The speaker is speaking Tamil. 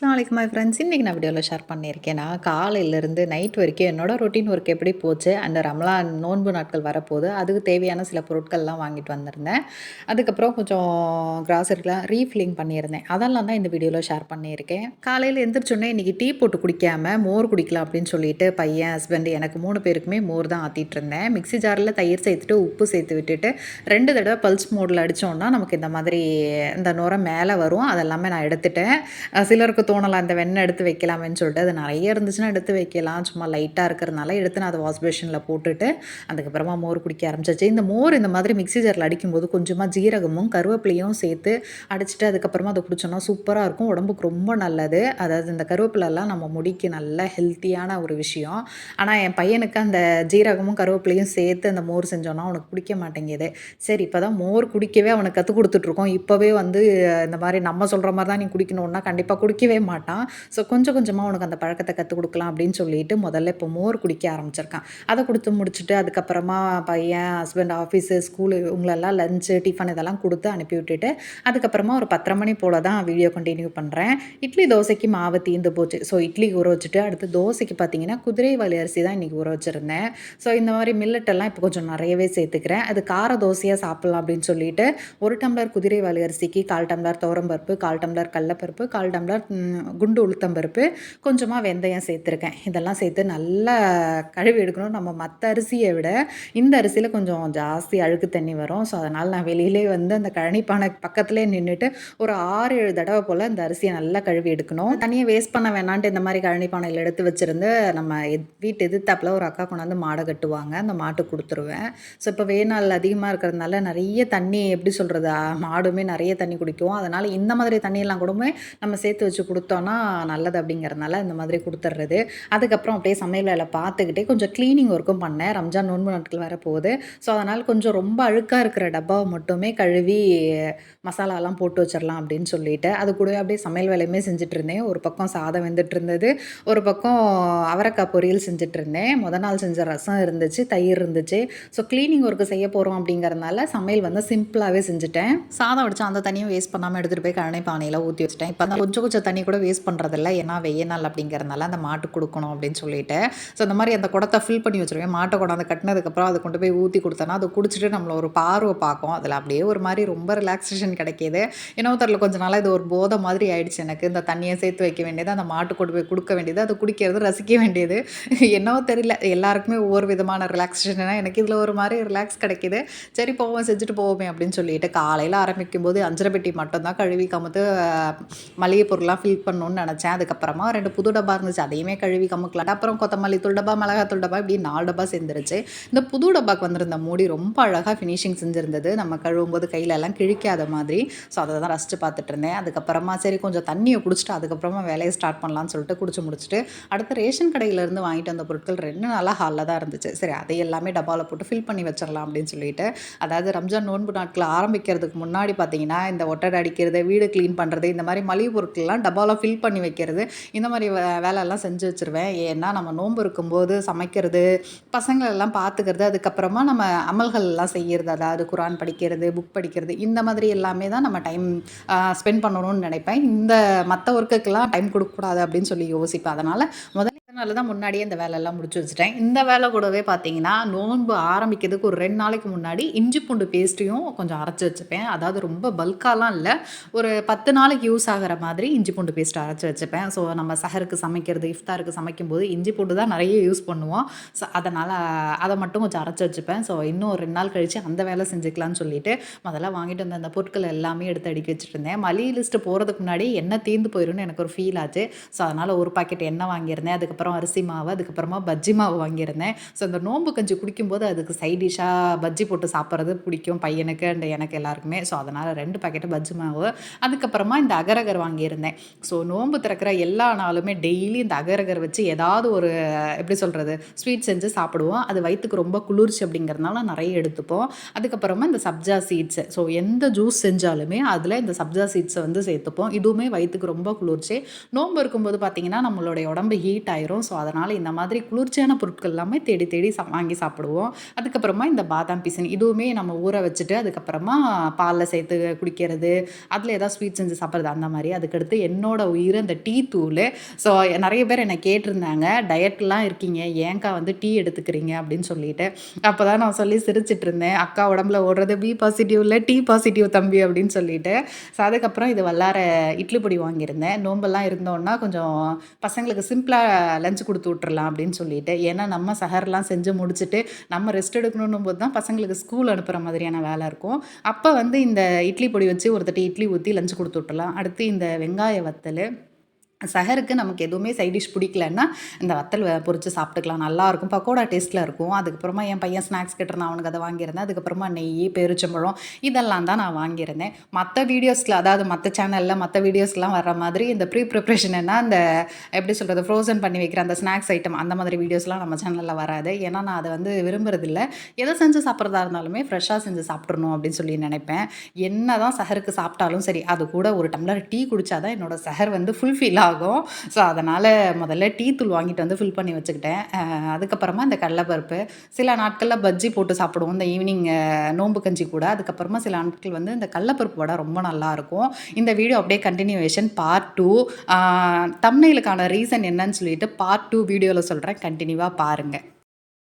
அஸ்லாம் மை ஃப்ரெண்ட்ஸ் இன்றைக்கி நான் வீடியோவில் ஷேர் பண்ணியிருக்கேன். நான் காலையிலேருந்து நைட் வரைக்கும் என்னோடய ரொட்டீன் ஒர்க் எப்படி போச்சு அந்த ரம்லான் நோன்பு நாட்கள் வரப்போகுது அதுக்கு தேவையான சில பொருட்கள்லாம் வாங்கிட்டு வந்திருந்தேன். அதுக்கப்புறம் கொஞ்சம் கிராசரிலாம் ரீஃபில்லிங் பண்ணியிருந்தேன். அதெல்லாம் தான் இந்த வீடியோவில் ஷேர் பண்ணியிருக்கேன். காலையில் எந்திரிச்சோன்னே இன்றைக்கி டீ போட்டு குடிக்காமல் மோர் குடிக்கலாம் அப்படின்னு சொல்லிட்டு பையன் ஹஸ்பண்ட் எனக்கு மூணு பேருக்குமே மோர் தான் ஆற்றிட்டு இருந்தேன். மிக்ஸி ஜாரில் தயிர் சேர்த்துட்டு உப்பு சேர்த்து விட்டுட்டு ரெண்டு தடவை பல்ஸ் மோடில் அடித்தோன்னா நமக்கு இந்த மாதிரி இந்த நுரம் மேலே வரும். அதெல்லாமே நான் எடுத்துட்டேன். சிலருக்கு தோணலாம் இந்த வெண்ணெய் எடுத்து வைக்கலாமேன்னு சொல்லிட்டு அது நிறைய இருந்துச்சுன்னா எடுத்து வைக்கலாம். சும்மா லைட்டாக இருக்கிறதுனால எடுத்து நான் அதை வாஷ் பேஷனில் போட்டுட்டு அதுக்கப்புறமா மோர் குடிக்க ஆரம்பிச்சாச்சு. இந்த மோர் இந்த மாதிரி மிக்ஸி ஜாரில் அடிக்கும்போது கொஞ்சமாக ஜீரகமும் கருவேப்பிலையும் சேர்த்து அடிச்சுட்டு அதுக்கப்புறமா அதை குடிச்சோன்னா சூப்பராக இருக்கும். உடம்புக்கு ரொம்ப நல்லது. அதாவது இந்த கருவேப்பிலெல்லாம் நம்ம முடிக்கு நல்ல ஹெல்த்தியான ஒரு விஷயம். ஆனால் என் பையனுக்கு அந்த ஜீரகமும் கருவேப்பிலையும் சேர்த்து அந்த மோர் செஞ்சோன்னா அவனுக்கு பிடிக்க மாட்டேங்குது. சரி இப்போ தான் மோர் குடிக்கவே அவனுக்கு கற்றுக் கொடுத்துட்ருக்கோம் இப்போவே வந்து இந்த மாதிரி நம்ம சொல்கிற மாதிரி தான் நீ குடிக்கணும்னா கண்டிப்பாக குடிக்கவே மாட்டான். ஸோ கொஞ்சம் கொஞ்சமாக உனக்கு அந்த பழக்கத்தை கற்றுக் கொடுக்கலாம் அப்படின்னு சொல்லிட்டு முதல்ல இப்போ மோர் குடிக்க ஆரம்பிச்சிருக்கான். அதை கொடுத்து முடிச்சுட்டு அதுக்கப்புறமா பையன் ஹஸ்பண்ட் ஆஃபீஸு ஸ்கூலு இவங்களெல்லாம் லஞ்சு டிஃபன் இதெல்லாம் கொடுத்து அனுப்பி விட்டுட்டு அதுக்கப்புறமா ஒரு பத்தரை மணி போல் தான் வீடியோ கண்டினியூ பண்ணுறேன் இட்லி தோசைக்கு மாவு தீந்து போச்சு. ஸோ இட்லி ஊற வச்சுட்டு அடுத்து தோசைக்கு பார்த்தீங்கன்னா குதிரை வலி அரிசி தான் இன்றைக்கி ஊற வச்சுருந்தேன். ஸோ இந்த மாதிரி மில்லட்டெல்லாம் இப்போ கொஞ்சம் நிறையவே சேர்த்துக்கிறேன். அது கார தோசையாக சாப்பிட்லாம் அப்படின்னு சொல்லிட்டு ஒரு டம்ளர் குதிரை வலி அரிசிக்கு கால் டம்ளர் துவரம்பருப்பு கால் டம்ளர் கடலப்பருப்பு கால் டம்ளர் குண்டு உளுத்தம்பருப்பு கொஞ்சமாக வெந்தயம் சேர்த்துருக்கேன். இதெல்லாம் சேர்த்து நல்லா கழுவி எடுக்கணும். நம்ம மற்ற அரிசியை விட இந்த அரிசியில் கொஞ்சம் ஜாஸ்தி அழுக்கு தண்ணி வரும். ஸோ அதனால் நான் வெளியிலே வந்து அந்த கழனி பானை பக்கத்துலேயே நின்றுட்டு ஒரு ஆறு ஏழு தடவை போல் இந்த அரிசியை நல்லா கழுவி எடுக்கணும். தண்ணியை வேஸ்ட் பண்ண வேணான்ட்டு இந்த மாதிரி கழனிப்பானையில் எடுத்து வச்சுருந்து நம்ம எத்- வீட்டு எதிர்த்தாப்புல ஒரு அக்கா கொண்டாந்து மாடை கட்டுவாங்க. அந்த மாட்டுக்கு கொடுத்துருவேன். ஸோ இப்போ வேநாள் அதிகமாக இருக்கிறதுனால நிறைய தண்ணி எப்படி சொல்கிறது மாடுமே நிறைய தண்ணி குடிக்கும். அதனால் இந்த மாதிரி தண்ணியெல்லாம் கூடமே நம்ம சேர்த்து வச்சு கொடுத்தோன்னா நல்லது அப்படிங்கிறதுனால இந்த மாதிரி கொடுத்துட்றது அதுக்கப்புறம் அப்படியே சமையல் வேலை பார்த்துக்கிட்டே கொஞ்சம் க்ளீனிங் ஒர்க்கும் பண்ணேன். ரம்ஜான் நோன்பு நாட்கள் வர போகுது. ஸோ அதனால் கொஞ்சம் ரொம்ப அழுக்காக இருக்கிற டப்பாவை மட்டுமே கழுவி மசாலாலாம் போட்டு வச்சிடலாம் அப்படின்னு சொல்லிட்டு அது கூடவே அப்படியே சமையல் வேலையுமே செஞ்சுட்டு இருந்தேன் ஒரு பக்கம் சாதம் வெந்துட்டு இருந்தது ஒரு பக்கம் அவரைக்காய் பொரியல் செஞ்சுட்டு இருந்தேன் முத நாள் செஞ்ச ரசம் இருந்துச்சு தயிர் இருந்துச்சு. ஸோ க்ளீனிங் ஒர்க்கு செய்ய போகிறோம் அப்படிங்கிறதுனால சமையல் வந்து சிம்பிளாகவே செஞ்சுட்டேன். சாதம் வடிச்சு அந்த தண்ணியும் வேஸ்ட் பண்ணாமல் எடுத்துகிட்டு போய் கழனை பானையில் ஊற்றி வச்சிட்டேன். இப்போ தான் கொஞ்சம் கொஞ்சம் தண்ணி கூட வேஸ்ட் பண்ணுறதில்ல ஏன்னா வெய்ய நாள் அப்படிங்கிறதுனால அந்த மாட்டுக்கு கொடுக்கணும் அப்படின்னு சொல்லிட்டு. ஸோ இந்த மாதிரி அந்த குடத்தை ஃபில் பண்ணி வச்சுருவேன் மாட்டை கொண்டாந்து கட்டினதுக்கப்புறம் அதை கொண்டு போய் ஊற்றி கொடுத்தோன்னா அதை குடிச்சிட்டு நம்மளை ஒரு பார்வை பார்க்கும். அதில் அப்படியே ஒரு மாதிரி ரொம்ப ரிலாக்ஸேஷன் கிடைக்கிது. என்னவோ தெரில கொஞ்ச நாளாக இது ஒரு போதை மாதிரி ஆயிடுச்சு எனக்கு. இந்த தண்ணியை சேர்த்து வைக்க வேண்டியது அந்த மாட்டு கொண்டு போய் கொடுக்க வேண்டியது அது குடிக்கிறது ரசிக்க வேண்டியது. என்னவோ தெரியல எல்லாருக்குமே ஒவ்வொரு விதமான ரிலாக்ஸேஷன் எனக்கு இதில் ஒரு மாதிரி ரிலாக்ஸ் கிடைக்கிது. சரி போவோம் செஞ்சுட்டு போவோமே அப்படின்னு சொல்லிட்டு காலையில் ஆரம்பிக்கும் போது அஞ்சரை பெட்டி மட்டும் தான் கழுவி கமுத்து மளிகை பொருள்லாம் ஃபில் பண்ணணும்னு நினச்சேன். அதுக்கப்புறமா ரெண்டு புது டப்பா இருந்துச்சு. அதையுமே கழுவி கமுக்கலாம் அப்புறம் கொத்தமல்லி தூள் டப்பா மிளகாத்தூள் டப்பா இப்படி நாலு டப்பா சேர்ந்துருச்சு. இந்த புது டப்பாக்கு வந்திருந்த மூடி ரொம்ப அழகாக ஃபினிஷிங் செஞ்சுருந்தது. நம்ம கழுவும் போது கையில எல்லாம் கிழிக்காத மாதிரி. ஸோ அதை தான் ரசிச்சு பார்த்துட்டு இருந்தேன். அதுக்கப்புறமா சரி கொஞ்சம் தண்ணியை குடிச்சிட்டு அதுக்கப்புறமா வேலையை ஸ்டார்ட் பண்ணலாம்னு சொல்லிட்டு குடிச்சு முடிச்சுட்டு அடுத்து ரேஷன் கடையிலேருந்து வாங்கிட்டு வந்த பொருட்கள் ரெண்டு நாளாக ஹாலில் தான் இருந்துச்சு. சரி அதை எல்லாமே டப்பாவில் போட்டு ஃபில் பண்ணி வச்சிடலாம் அப்படின்னு சொல்லிட்டு அதாவது ரம்ஜான் நோன்பு நாட்கள் ஆரம்பிக்கிறதுக்கு முன்னாடி பார்த்தீங்கன்னா இந்த ஒட்டடை அடிக்கிறது வீடு க்ளீன் பண்ணுறது இந்த மாதிரி மளிகை பொருட்கள்லாம் டப்பா டப்பாவில் ஃபில் பண்ணி வைக்கிறது. இந்த மாதிரி வே- வேலையெல்லாம் செஞ்சு வச்சுருவேன். ஏன்னா நம்ம நோன்பு இருக்கும்போது சமைக்கிறது பசங்களெல்லாம் பார்த்துக்கிறது அதுக்கப்புறமா நம்ம அமல்கள் எல்லாம் செய்கிறது அதாவது குரான் படிக்கிறது புக் படிக்கிறது இந்த மாதிரி எல்லாமே தான் நம்ம டைம் ஸ்பெண்ட் பண்ணணும்னு நினைப்பேன். இந்த மற்ற ஒர்க்குக்கெல்லாம் டைம் கொடுக்கக்கூடாது அப்படின்னு சொல்லி யோசிப்பேன். அதனால் முதல்ல அதனால தான் முன்னாடியே இந்த வேலையெல்லாம் முடிச்சு வச்சுட்டேன். இந்த வேலை கூடவே பார்த்தீங்கன்னா நோன்பு ஆரம்பிக்கிறதுக்கு ஒரு ரெண்டு நாளைக்கு முன்னாடி இஞ்சி பூண்டு பேஸ்ட்டையும் கொஞ்சம் அரைச்சி வச்சுப்பேன். அதாவது ரொம்ப பல்காலாம் இல்லை. ஒரு பத்து நாளைக்கு யூஸ் ஆகிற மாதிரி இஞ்சி பூண்டு பேஸ்ட் அரைச்சி வச்சுப்பேன். ஸோ நம்ம சஹருக்கு சமைக்கிறது இஃப்தாருக்கு சமைக்கும்போது இஞ்சி பூண்டு தான் நிறைய யூஸ் பண்ணுவோம். ஸோ அதனால் அதை மட்டும் கொஞ்சம் அரைச்சி வச்சுப்பேன். ஸோ இன்னும் ஒரு ரெண்டு நாள் கழித்து அந்த வேலை செஞ்சுக்கலாம்னு சொல்லிட்டு முதல்ல வாங்கிட்டு வந்த அந்த பொருட்கள் எல்லாமே எடுத்து அடுக்கி வச்சுட்டு இருந்தேன். மளிகை லிஸ்ட்டு போகிறதுக்கு முன்னாடி என்ன தீர்ந்து போயிடும்னு எனக்கு ஒரு ஃபீல் ஆச்சு. ஸோ அதனால் ஒரு பாக்கெட் எண்ணெய் வாங்கியிருந்தேன். அதுக்கப்புறம் அரிசி மாவு அதுக்கப்புறமா பஜ்ஜி மாவு வாங்கியிருந்தேன். ஸோ அந்த நோம்பு கஞ்சி குடிக்கும்போது அதுக்கு சைட் டிஷ்ஷாக பஜ்ஜி போட்டு சாப்பிட்றது பிடிக்கும் பையனுக்கு அண்ட் எனக்கு எல்லாருக்குமே. ஸோ அதனால் ரெண்டு பாக்கெட்டு பஜ்ஜி மாவு. அதுக்கப்புறமா இந்த அகரகர் வாங்கியிருந்தேன். ஸோ நோம்பு திறக்கிற எல்லா நாளுமே டெய்லி இந்த அகரகர் வச்சு ஏதாவது ஒரு எப்படி சொல்கிறது ஸ்வீட் செஞ்சு சாப்பிடுவோம். அது வயிற்றுக்கு ரொம்ப குளிர்ச்சி அப்படிங்கிறதுனால நிறைய எடுத்துப்போம். அதுக்கப்புறமா இந்த சப்ஜா சீட்ஸ் ஸோ எந்த ஜூஸ் செஞ்சாலுமே அதில் இந்த சப்ஜா சீட்ஸை வந்து சேர்த்துப்போம். இதுவுமே வயிற்றுக்கு ரொம்ப குளிர்ச்சி. நோம்பு இருக்கும்போது பார்த்தீங்கன்னா நம்மளுடைய உடம்பு ஹீட் ஆயிரும். வரும் ஸோ, அதனால் இந்த மாதிரி குளிர்ச்சியான பொருட்கள் எல்லாமே தேடி தேடி வாங்கி சாப்பிடுவோம். அதுக்கப்புறமா இந்த பாதாம் பிசின் இதுவுமே நம்ம ஊற வச்சுட்டு, அதுக்கப்புறமா பாலில் சேர்த்து குடிக்கிறது, அதில் ஏதாவது ஸ்வீட் செஞ்சு சாப்பிட்றது அந்த மாதிரி அதுக்கடுத்து என்னோட உயிர் அந்த டீ தூள் ஸோ, நிறைய பேர் என்னை கேட்டிருந்தாங்க, "டயட்லாம் இருக்கீங்க. ஏன்க்கா வந்து டீ எடுத்துக்கிறீங்க?" அப்படின்னு சொல்லிட்டு. அப்போ தான் நான் சொல்லி சிரிச்சிட்டு இருந்தேன். "அக்கா உடம்புல ஓடுறது பி பாசிட்டிவ் இல்லை டி பாசிட்டிவ் தம்பி" அப்படின்னு சொல்லிட்டு. ஸோ, அதுக்கப்புறம் இது வல்லார இட்லி பொடி வாங்கியிருந்தேன். நோம்பெல்லாம் இருந்தோன்னா, கொஞ்சம் பசங்களுக்கு சிம்பிளாக லஞ்ச் கொடுத்து விட்டுறலாம் அப்படின்னு சொல்லிட்டு. ஏன்னா, நம்ம சஹர்லாம் செஞ்சு முடிச்சுட்டு, நம்ம ரெஸ்ட் எடுக்கணுன்னும் போது தான் பசங்களுக்கு ஸ்கூல் அனுப்புகிற மாதிரியான வேலை இருக்கும். அப்போ வந்து இந்த இட்லி பொடி வச்சு ஒருத்தட்டு இட்லி ஊற்றி லஞ்ச் கொடுத்து விட்டுறலாம். அடுத்து இந்த வெங்காய வத்தல் சஹருக்கு நமக்கு எதுவுமே சைட் டிஷ் பிடிக்கலன்னா, இந்த வத்தல் பொறிச்சு சாப்பிட்டுக்கலாம். நல்லாயிருக்கும். பக்கோடா டேஸ்ட்டில் இருக்கும். அதுக்கப்புறமா என் பையன் ஸ்நாக்ஸ் கேட்டிருந்தான். அவனுக்கு அதை வாங்கியிருந்தேன். அதுக்கப்புறமா நெய் பெருச்சம்பழம் இதெல்லாம் தான் நான் வாங்கியிருந்தேன். மற்ற வீடியோஸில் அதாவது மற்ற சேனலில் மற்ற வீடியோஸ்லாம் வர்ற மாதிரி இந்த ப்ரீ ப்ரிப்ரேஷன்னா அந்த எப்படி சொல்கிறது ஃப்ரோசன் பண்ணி வைக்கிற அந்த ஸ்நாக்ஸ் ஐட்டம் அந்த மாதிரி வீடியோஸ்லாம் நம்ம சேனலில் வராது. ஏன்னா, நான் அதை வந்து விரும்புறதில்ல. எதை செஞ்சு சாப்பிட்றதா இருந்தாலுமே ஃப்ரெஷ்ஷாக செஞ்சு சாப்பிட்றணும் அப்படின்னு சொல்லி நினைப்பேன் என்ன தான் சஹருக்கு சாப்பிட்டாலும் சரி, அது கூட ஒரு டம்ளர் டீ குடித்தா தான் என்னோடய சஹர் வந்து ஃபுல்ஃபில் ஆகும். ஆகும் ஸோ, அதனால் முதல்ல டீ தூள் வாங்கிட்டு வந்து ஃபில் பண்ணி வச்சுக்கிட்டேன். அதுக்கப்புறமா இந்த கடலப்பருப்பு. சில நாட்களில் பஜ்ஜி போட்டு சாப்பிடுவோம். இந்த ஈவினிங் நோம்பு கஞ்சி கூட. அதுக்கப்புறமா சில நாட்கள் வந்து இந்த கடலப்பருப்பு வடை ரொம்ப நல்லாயிருக்கும். இந்த வீடியோ அப்படியே கன்டினியூவேஷன் பார்ட் 2 ஆ ரீசன் என்னன்னு சொல்லிட்டு பார்ட் டூ வீடியோவில் சொல்கிறேன் கண்டினியூவாக பாருங்கள்